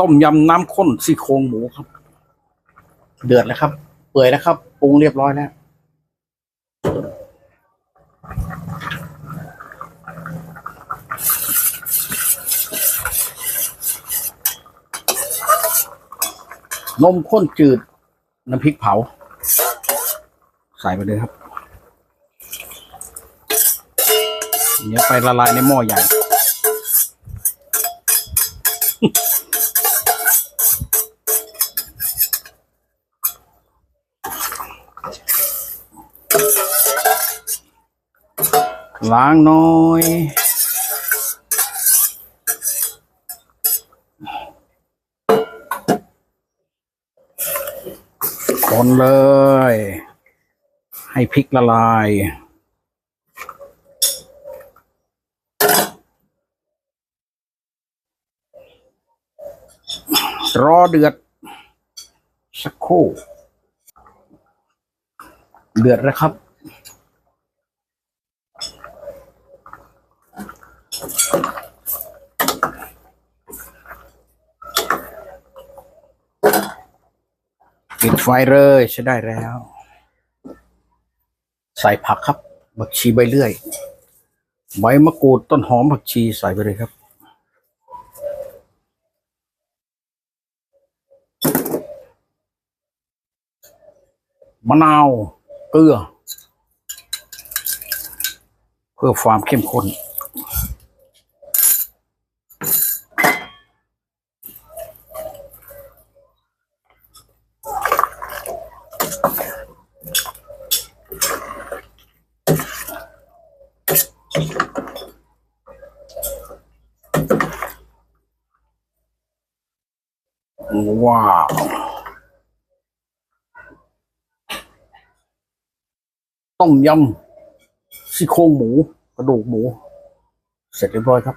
ต้มยำน้ำข้นซี่โครงหมูครับ เดือดแล้วครับ เปื่อยแล้วครับปรุงเรียบร้อยแล้วนมข้นจืด น้ำพริกเผา ใส่ไปเลยครับ เดี๋ยวไปละลายในหม้อใหญ่ ล้างน้อย คนเลย ให้พริกละลายรอเดือด สักครู่ เดือดแล้วครับ ปิดไฟเลยใช้ได้แล้ว ใส่ผักครับผักชีใบเลื่อย ใบมะกรูดต้นหอมผักชีใส่ไปเลยครับมะนาวเกลือ เพื่อความเข้มข้น ว้าวต้มยำ ซี่โครงหมู กระดูกหมู เสร็จเรียบร้อยครับ